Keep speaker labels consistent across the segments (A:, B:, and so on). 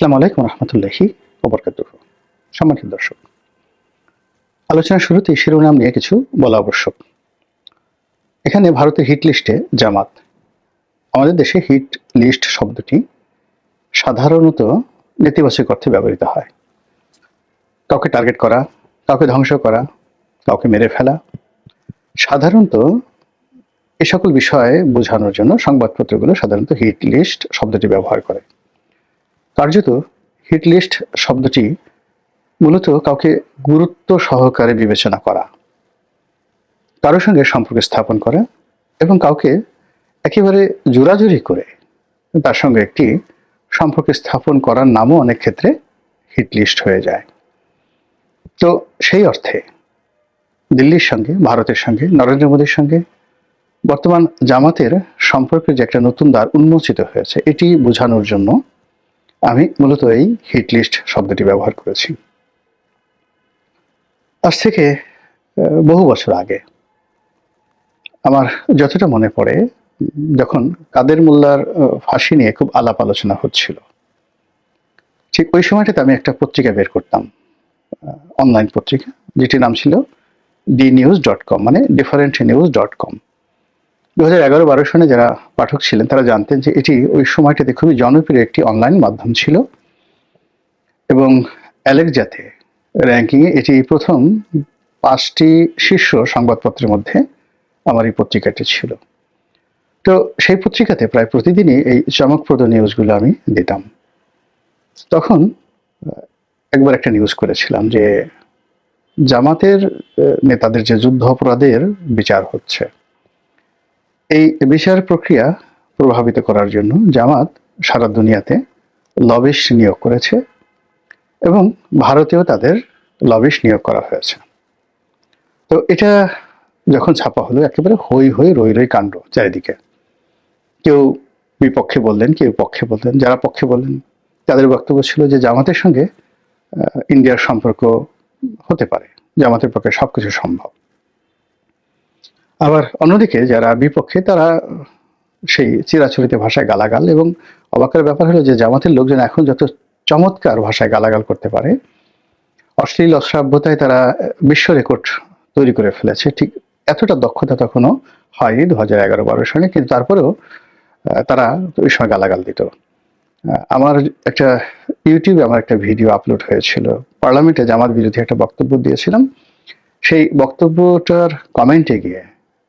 A: আসসালামু আলাইকুম রহমতুল্লাহি ওবরকাতুহ। সম্মানিত দর্শক, আলোচনার শুরুতে শিরোনাম নিয়ে কিছু বলা আবশ্যক। এখানে ভারতের হিট লিস্টে জামাত। আমাদের দেশে হিট লিস্ট শব্দটি সাধারণত নেতিবাচক অর্থে ব্যবহৃত হয়। কাউকে টার্গেট করা, কাউকে ধ্বংস করা, কাউকে মেরে ফেলা, সাধারণত এ সকল বিষয়ে বোঝানোর জন্য সংবাদপত্রগুলো সাধারণত হিট লিস্ট শব্দটি ব্যবহার করে। কার্যত হিটলিস্ট শব্দটি মূলত কাউকে গুরুত্ব সহকারে বিবেচনা করা কারোর সঙ্গে সম্পর্ক স্থাপন করা এবং কাউকে একেবারে জোরাজুরি করে তার সঙ্গে একটি সম্পর্ক স্থাপন করার নামও অনেক ক্ষেত্রে হিটলিস্ট হয়ে যায়। তো সেই অর্থে দিল্লির সঙ্গে, ভারতের সঙ্গে, নরেন্দ্র মোদীর সঙ্গে বর্তমান জামাতের সম্পর্কে যে একটা নতুন দ্বার উন্মোচিত হয়েছে, এটি বোঝানোর জন্য আমি মূলত এই হিট লিস্ট শব্দটি ব্যবহার করেছি। আজ থেকে বহু বছর আগে, আমার যতটা মনে পড়ে, যখন কাদের মোল্লার ফাঁসি নিয়ে খুব আলাপ আলোচনা হচ্ছিল, ঠিক ওই সময়টাতে আমি একটা পত্রিকা বের করতাম অনলাইন পত্রিকা, যেটির নাম ছিল ডি নিউজ ডট কম মানে ডিফারেন্ট নিউজ ডট কম দু হাজার এগারো বারো সনে যারা পাঠক ছিলেন, তারা জানতেন যে এটি ওই সময়টাতে খুবই জনপ্রিয় একটি অনলাইন মাধ্যম ছিল এবং অ্যালেক্সাতে র্যাঙ্কিংয়ে এটি প্রথম পাঁচটি শীর্ষ সংবাদপত্রের মধ্যে আমার এই পত্রিকাটি ছিল। তো সেই পত্রিকাতে প্রায় প্রতিদিনই এই চমকপ্রদ নিউজগুলো আমি দিতাম। তখন একবার একটা নিউজ করেছিলাম যে জামাতের নেতাদের যে যুদ্ধ অপরাধের বিচার হচ্ছে এই বিচার প্রক্রিয়া প্রভাবিত করার জন্য জামাত সারা দুনিয়াতে লবিশ নিয়োগ করেছে এবং ভারতেও তাদের লবিশ নিয়োগ করা হয়েছে। তো এটা যখন ছাপা হলো, একেবারে হই হই রই রই কাণ্ড চারিদিকে। কেউ বিপক্ষে বললেন, কেউ পক্ষে বললেন, যারা পক্ষে বললেন, তাদের বক্তব্য ছিল যে জামাতের সঙ্গে ইন্ডিয়ার সম্পর্ক হতে পারে। জামাতের পক্ষে সবকিছু সম্ভব। আবার অন্যদিকে যারা বিপক্ষে, তারা সেই চিরাচরিত ভাষায় গালাগাল এবং অবাকের ব্যাপার হলো যে জামাতের লোকজন এখন যত চমৎকার ভাষায় গালাগাল করতে পারে, অশ্লীল, অশ্রাব্যতায় তারা বিশ্ব রেকর্ড তৈরি করে ফেলেছে। ঠিক এতটা দক্ষতা তখনও হয়নি দু হাজার এগারো বারো সনে কিন্তু তারপরেও তারা ওই সময় গালাগাল দিত। আমার একটা ইউটিউবে আমার একটা ভিডিও আপলোড হয়েছিল। পার্লামেন্টে জামাত বিরোধী একটা বক্তব্য দিয়েছিলাম। সেই বক্তব্যটার কমেন্টে গিয়ে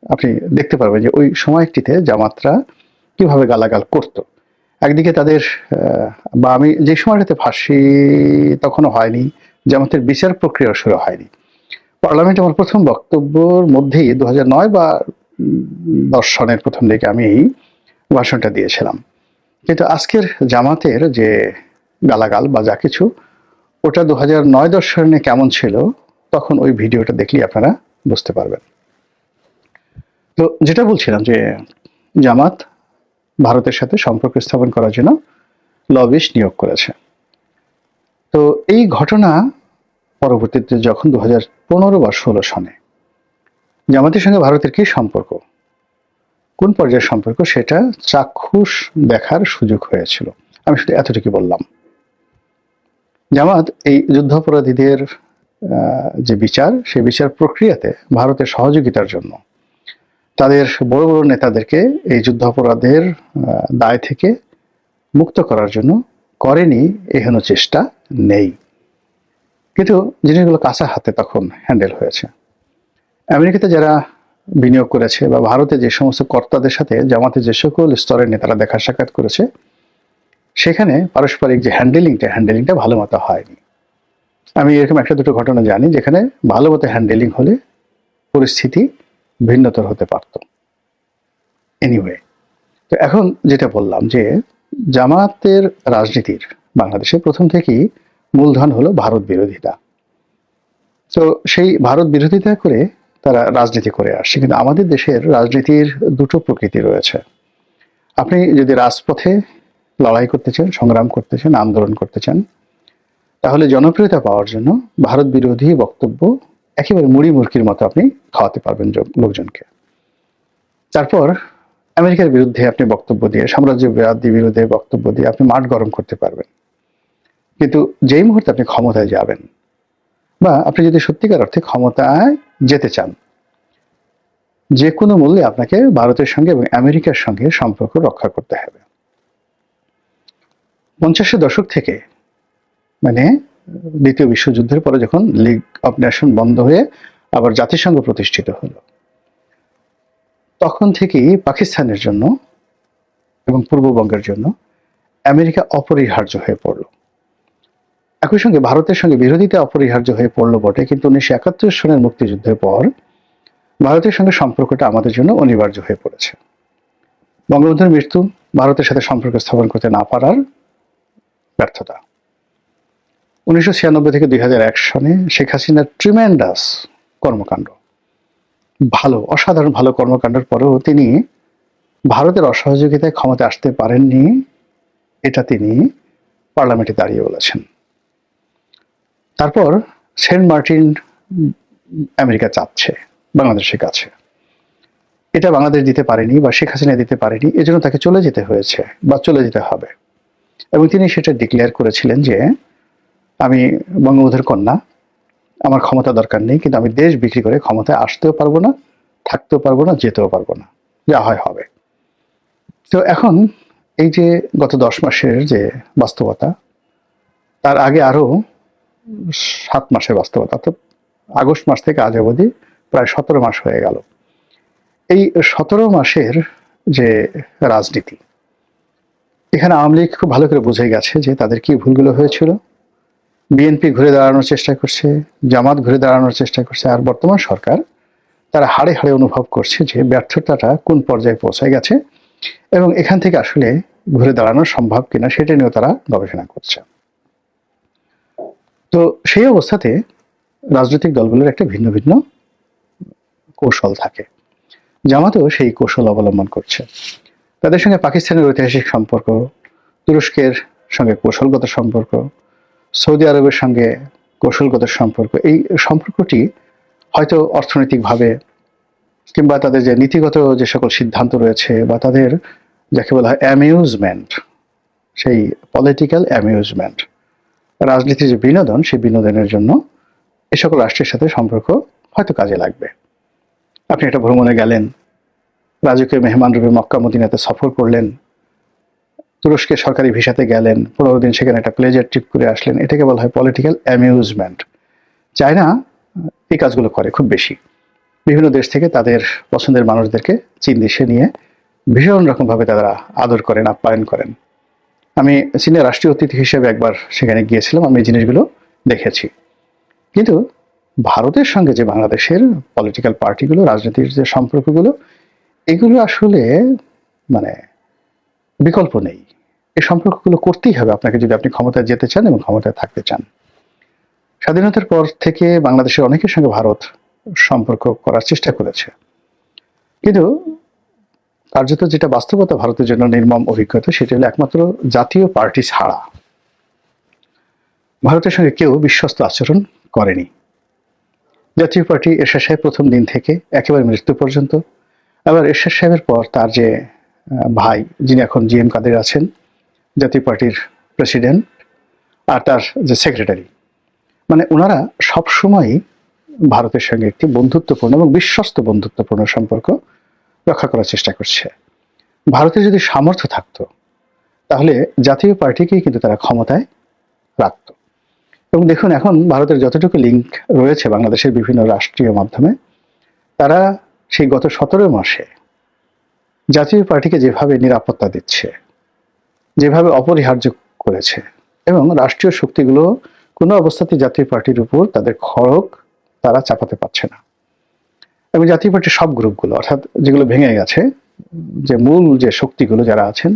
A: আপনি দেখতে পারবেন যে ওই সময়টিতে জামাতরা কীভাবে গালাগাল করত। একদিকে তাদের বা আমি যে সময়টাতে ফাঁসি তখনও হয়নি, জামাতের বিচার প্রক্রিয়া শুরু হয়নি। পার্লামেন্টে আমার প্রথম বক্তব্যর মধ্যেই দু নয় বা দশ সনের প্রথম দিকে আমি এই ভাষণটা দিয়েছিলাম। কিন্তু আজকের জামাতের যে গালাগাল বা যা কিছু, ওটা দু হাজার নয় দশ সনে কেমন ছিল, তখন ওই ভিডিওটা দেখলেই আপনারা বুঝতে পারবেন। তো যেটা বলছিলাম যে জামাত ভারতের সাথে সম্পর্ক স্থাপন করার জন্য লবিস্ট নিয়োগ করেছে। তো এই ঘটনা পরবর্তীতে যখন দু হাজার পনেরো বা ষোলো সনে জামাতের সঙ্গে ভারতের কি সম্পর্ক, কোন পর্যায়ের সম্পর্ক, সেটা চাক্ষুষ দেখার সুযোগ হয়েছিল। আমি শুধু এতটুকু বললাম। জামাত এই যুদ্ধাপরাধীদের যে বিচার, সেই বিচার প্রক্রিয়াতে ভারতের সহযোগিতার জন্য তাদের বড় বড় নেতাদেরকে এই যুদ্ধাপরাধের আহ, দায় থেকে মুক্ত করার জন্য করেনি এহেন চেষ্টা নেই। কিন্তু জিনিসগুলো কাঁচা হাতে তখন হ্যান্ডেল হয়েছে। আমেরিকাতে যারা বিনিয়োগ করেছে বা ভারতে যে সমস্ত কর্তাদের সাথে জামাতে যে সকল স্তরের নেতারা দেখা সাক্ষাৎ করেছে সেখানে পারস্পরিক যে হ্যান্ডেলিংটা হ্যান্ডেলিংটা ভালো মতো হয়নি। আমি এরকম একটা দুটো ঘটনা জানি যেখানে ভালো মতো হ্যান্ডেলিং হলে পরিস্থিতি ভিন্নতর হতে পারত। এনিওয়ে তো এখন যেটা বললাম যে জামাতের রাজনীতির বাংলাদেশে প্রথম থেকেই মূলধন হলো ভারত বিরোধিতা। তো সেই ভারত বিরোধিতা করে তারা রাজনীতি করে আসছে, কিন্তু আমাদের দেশের রাজনীতির দুটো প্রকৃতি রয়েছে। আপনি যদি রাজপথে লড়াই করতে চান, সংগ্রাম করতে চান, আন্দোলন করতে চান, তাহলে জনপ্রিয়তা পাওয়ার জন্য ভারত বিরোধী বক্তব্য একেবারে মুড়ি মুরকির মতো আপনি খাওয়াতে পারবেন লোকজনকে। তারপর আমেরিকার বিরুদ্ধে আপনি বক্তব্য দিয়ে সাম্রাজ্যবাদী বিরুদ্ধে বক্তব্য দিয়ে আপনি মাঠ গরম করতে পারবেন। কিন্তু যেই মুহূর্তে আপনি ক্ষমতায় যাবেন বা আপনি যদি সত্যিকার অর্থে ক্ষমতায় যেতে চান যে কোনো মূল্যে আপনাকে ভারতের সঙ্গে এবং আমেরিকার সঙ্গে সম্পর্ক রক্ষা করতে হবে। পঞ্চাশের দশক থেকে মানে দ্বিতীয় বিশ্বযুদ্ধের পরে যখন লিগ অফ নেশন বন্ধ হয়ে আবার জাতিসংঘ প্রতিষ্ঠিত হলো। তখন থেকেই পাকিস্তানের জন্য এবং পূর্ববঙ্গের জন্য আমেরিকা অপরিহার্য হয়ে পড়ল। একই সঙ্গে ভারতের সঙ্গে বিরোধিতা অপরিহার্য হয়ে পড়ল বটে, কিন্তু উনিশশো একাত্তর সনের মুক্তিযুদ্ধের পর ভারতের সঙ্গে সম্পর্কটা আমাদের জন্য অনিবার্য হয়ে পড়েছে। বঙ্গবন্ধুর মৃত্যু ভারতের সাথে সম্পর্ক স্থাপন করতে না পারার ব্যর্থতা। উনিশশো ছিয়ানব্বই থেকে দুই হাজার এক সনে শেখ হাসিনার ট্রিমেন্ডাস কর্মকাণ্ড। ভালো, অসাধারণ ভালো কর্মকাণ্ডের পরেও তিনি ভারতের অসহযোগিতায় ক্ষমতা আসতে পারেননি, এটা তিনি পার্লামেন্টে দাঁড়িয়ে বলেছেন। তারপর সেন্ট মার্টিন আমেরিকা চাচ্ছে বাংলাদেশের কাছে। এটা বাংলাদেশ দিতে পারেনি বা শেখ হাসিনা দিতে পারেনি, এজন্য তাকে চলে যেতে হয়েছে বা চলে যেতে হবে। এবং তিনি সেটা ডিক্লেয়ার করেছিলেন যে আমি বঙ্গবন্ধুর কন্যা। আমার ক্ষমতা দরকার নেই, কিন্তু আমি দেশ বিক্রি করে ক্ষমতায় আসতেও পারব না, থাকতেও পারব না, যেতেও পারব না। যা হয় হবে। তো এখন এই যে গত দশ মাসের যে বাস্তবতা, তার আগে আরও সাত মাসের বাস্তবতা, অর্থাৎ আগস্ট মাস থেকে আজ অবধি প্রায় সতেরো মাস হয়ে গেল। এই সতেরো মাসের যে রাজনীতি, এখানে আওয়ামী লীগ খুব ভালো করে বুঝে গেছে যে তাদের কি ভুলগুলো হয়েছিল। বিএনপি ঘুরে দাঁড়ানোর চেষ্টা করছে, জামাত ঘুরে দাঁড়ানোর চেষ্টা করছে, আর বর্তমান সরকার তারা হাড়ে হাড়ে অনুভব করছে যে ব্যর্থতাটা কোন পর্যায়ে পৌঁছায় গেছে এবং এখান থেকে আসলে ঘুরে দাঁড়ানো সম্ভব কিনা সেটা নিয়েও তারা গবেষণা করছে। তো সেই অবস্থাতে রাজনৈতিক দলগুলোর একটা ভিন্ন ভিন্ন কৌশল থাকে। জামাতও সেই কৌশল অবলম্বন করছে। তাদের সঙ্গে পাকিস্তানের ঐতিহাসিক সম্পর্ক, তুরস্কের সঙ্গে কৌশলগত সম্পর্ক সৌদি আরবের সঙ্গে কৌশলগত সম্পর্ক, এই সম্পর্কটি হয়তো অর্থনৈতিকভাবে কিংবা তাদের যে নীতিগত যে সকল সিদ্ধান্ত রয়েছে বা তাদের যাকে বলা হয় অ্যামিউজমেন্ট, সেই পলিটিক্যাল অ্যামিউজমেন্ট, রাজনীতির যে বিনোদন, সেই বিনোদনের জন্য এ সকল রাষ্ট্রের সাথে সম্পর্ক হয়তো কাজে লাগবে। আপনি একটা ভ্রমণে গেলেন, রাজকীয় মেহমান রূপে মক্কা মদিনাতে সফর করলেন তুরস্কের সরকারি ভিসাতে গেলেন, পনেরো দিন সেখানে একটা প্লেজার ট্রিপ করে আসলেন, এটাকে বলা হয় পলিটিক্যাল অ্যামিউজমেন্ট চায়না এই কাজগুলো করে খুব বেশি। বিভিন্ন দেশ থেকে তাদের পছন্দের মানুষদেরকে চীন দেশে নিয়ে ভীষণ রকমভাবে তারা আদর করেন, আপ্যায়ন করেন। আমি চীনের রাষ্ট্রীয় অতিথি হিসেবে একবার সেখানে গিয়েছিলাম, আমি এই জিনিসগুলো দেখেছি। কিন্তু ভারতের সঙ্গে যে বাংলাদেশের পলিটিক্যাল পার্টিগুলো রাজনীতির যে সম্পর্কগুলো, এগুলো আসলে মানে বিকল্প নেই। এই সম্পর্কগুলো করতেই হবে আপনাকে যদি আপনি ক্ষমতায় যেতে চান এবং ক্ষমতায় থাকতে চান। স্বাধীনতার পর থেকে বাংলাদেশের অনেকের সঙ্গে ভারত সম্পর্ক করার চেষ্টা করেছে। কিন্তু কার্যত যেটা বাস্তবতা ভারতের জন্য নির্মম অভিজ্ঞতা, সেটা হলো একমাত্র জাতীয় পার্টি ছাড়া। ভারতের সঙ্গে কেউ বিশ্বস্ত আচরণ করেনি। জাতীয় পার্টি এরশাদ সাহেব প্রথম দিন থেকে একেবারে মৃত্যু পর্যন্ত। আবার এরশাদ সাহেবের পর তার যে ভাই, যিনি এখন জি এম কাদের আছেন জাতীয় পার্টির প্রেসিডেন্ট আর তার যে সেক্রেটারি। মানে ওনারা সবসময়ই ভারতের সঙ্গে একটি বন্ধুত্বপূর্ণ এবং বিশ্বস্ত বন্ধুত্বপূর্ণ সম্পর্ক রক্ষা করার চেষ্টা করছে। ভারতের যদি সামর্থ্য থাকতো, তাহলে জাতীয় পার্টিকেই কিন্তু তারা ক্ষমতায় রাখত। এবং দেখুন, এখন ভারতের যতটুকু লিঙ্ক রয়েছে বাংলাদেশের বিভিন্ন রাষ্ট্রীয় মাধ্যমে, তারা সেই গত সতেরো মাসে জাতীয় পার্টিকে যেভাবে নিরাপত্তা দিচ্ছে যেভাবে অপরিহার্য করেছে। এবং রাষ্ট্রীয় শক্তিগুলো কোনো অবস্থাতে জাতীয় পার্টির উপর তাদের খড়ক তারা চাপাতে পারছে না। এবং জাতীয় পার্টির সব গ্রুপগুলো, অর্থাৎ যেগুলো ভেঙে গেছে, যে মূল যে শক্তিগুলো যারা আছেন,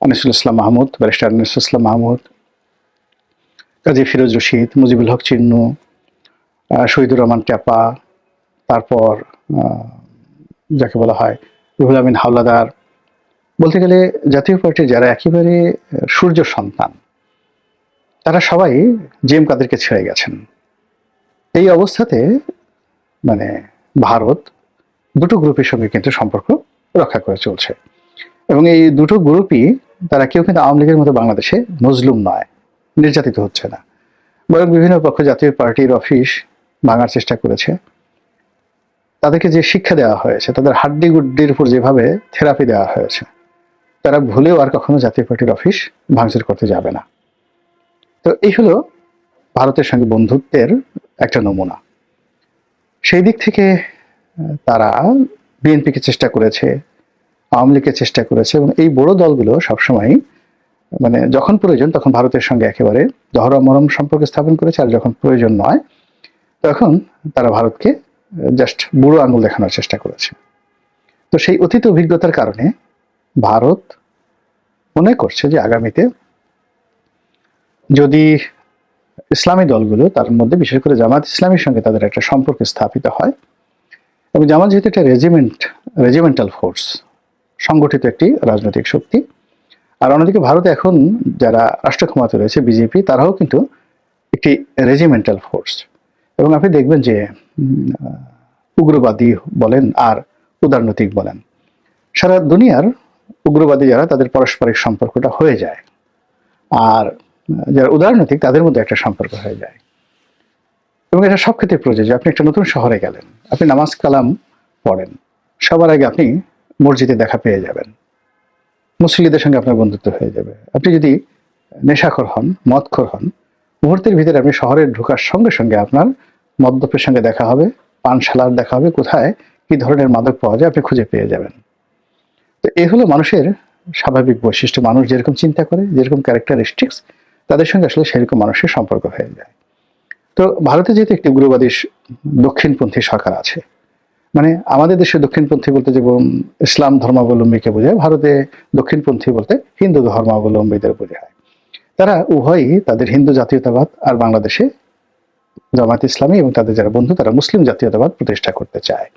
A: আনিসুল ইসলাম মাহমুদ, ব্যারিস্টার আনিসুল ইসলাম মাহমুদ, কাজী ফিরোজ রশিদ, মুজিবুল হক চিন্নু শহীদুর রহমান ট্যাপা তারপর যাকে বলা হয় রুহুল আমিন হাওলাদার বলতে গেলে জাতীয় পার্টির যারা একেবারে সূর্য সন্তান, তারা সবাই জেম কাদেরকে ছেড়ে গেছেন। এই অবস্থাতে মানে ভারত দুটো গ্রুপের সঙ্গে কিন্তু সম্পর্ক রক্ষা করে চলছে। এবং এই দুটো গ্রুপই, তারা কেউ কিন্তু আওয়ামী লীগের মতো বাংলাদেশে মজলুম নয়, নির্যাতিত হচ্ছে না। বরং বিভিন্ন পক্ষ জাতীয় পার্টির অফিস ভাঙার চেষ্টা করেছে। তাদেরকে যে শিক্ষা দেওয়া হয়েছে, তাদের হাড্ডি গুড্ডির উপর যেভাবে থেরাপি দেওয়া হয়েছে তারা ভুলেও আর কখনো জাতীয় পার্টির অফিস ভাঙচুর করতে যাবে না। তো এই হলো ভারতের সঙ্গে বন্ধুত্বের একটা নমুনা। সেই দিক থেকে তারা বিএনপিকে চেষ্টা করেছে, আওয়ামী লীগের চেষ্টা করেছে এবং এই বড় দলগুলো সবসময় মানে যখন প্রয়োজন তখন ভারতের সঙ্গে একেবারে দহরা মরম সম্পর্ক স্থাপন করেছে আর যখন প্রয়োজন নয়, তখন তারা ভারতকে জাস্ট বুড়ো আঙুল দেখানোর চেষ্টা করেছে। তো সেই অতীত অভিজ্ঞতার কারণে ভারত মনে করছে যে আগামীতে যদি ইসলামী দলগুলো তার মধ্যে, বিশেষ করে জামাত ইসলামীর সঙ্গে তাদের একটা সম্পর্ক স্থাপিত হয় এবং জামাত যেহেতু একটা রেজিমেন্ট রেজিমেন্টাল ফোর্স সংগঠিত একটি রাজনৈতিক শক্তি, আর অন্যদিকে ভারতে এখন যারা রাষ্ট্র ক্ষমতা রয়েছে, বিজেপি, তারাও কিন্তু একটি রেজিমেন্টাল ফোর্স এবং আপনি দেখবেন যে, উগ্রবাদী বলেন আর উদারনৈতিক বলেন, সারা দুনিয়ার উগ্রবাদী যারা, তাদের পারস্পরিক সম্পর্কটা হয়ে যায়। আর যারা উদারনৈতিক, তাদের মধ্যে একটা সম্পর্ক হয়ে যায়। এবং এটা সব ক্ষেত্রে প্রযোজ্য। আপনি একটা নতুন শহরে গেলেন, আপনি নামাজ কালাম পড়েন, সবার আগে আপনি মসজিদে দেখা পেয়ে যাবেন। মুসলিদের সঙ্গে আপনার বন্ধুত্ব হয়ে যাবে। আপনি যদি নেশাখর হন, মদখর হন, মুহূর্তের ভিতরে আপনি শহরে ঢোকার সঙ্গে সঙ্গে আপনার মদ্যপের সঙ্গে দেখা হবে, পানশালার দেখা হবে, কোথায়, কি ধরনের মাদক পাওয়া যায়, আপনি খুঁজে পেয়ে যাবেন। তো এ হলো মানুষের স্বাভাবিক বৈশিষ্ট্য। মানুষ যেরকম চিন্তা করে, যেরকম ক্যারেক্টারিস্টিক্স তাদের সঙ্গে আসলে সেরকম মানুষের সম্পর্ক হয়ে যায়। তো ভারতে যেহেতু একটি উগ্রবাদী দক্ষিণপন্থী সরকার আছে মানে আমাদের দেশে দক্ষিণপন্থী বলতে যেমন ইসলাম ধর্মাবলম্বীকে বোঝায়, ভারতে দক্ষিণপন্থী বলতে হিন্দু ধর্মাবলম্বীদের বোঝায়। তারা উভয়ই তাদের হিন্দু জাতীয়তাবাদ আর বাংলাদেশে জামাত ইসলামী এবং তাদের যারা বন্ধু, তারা মুসলিম জাতীয়তাবাদ প্রতিষ্ঠা করতে চায়।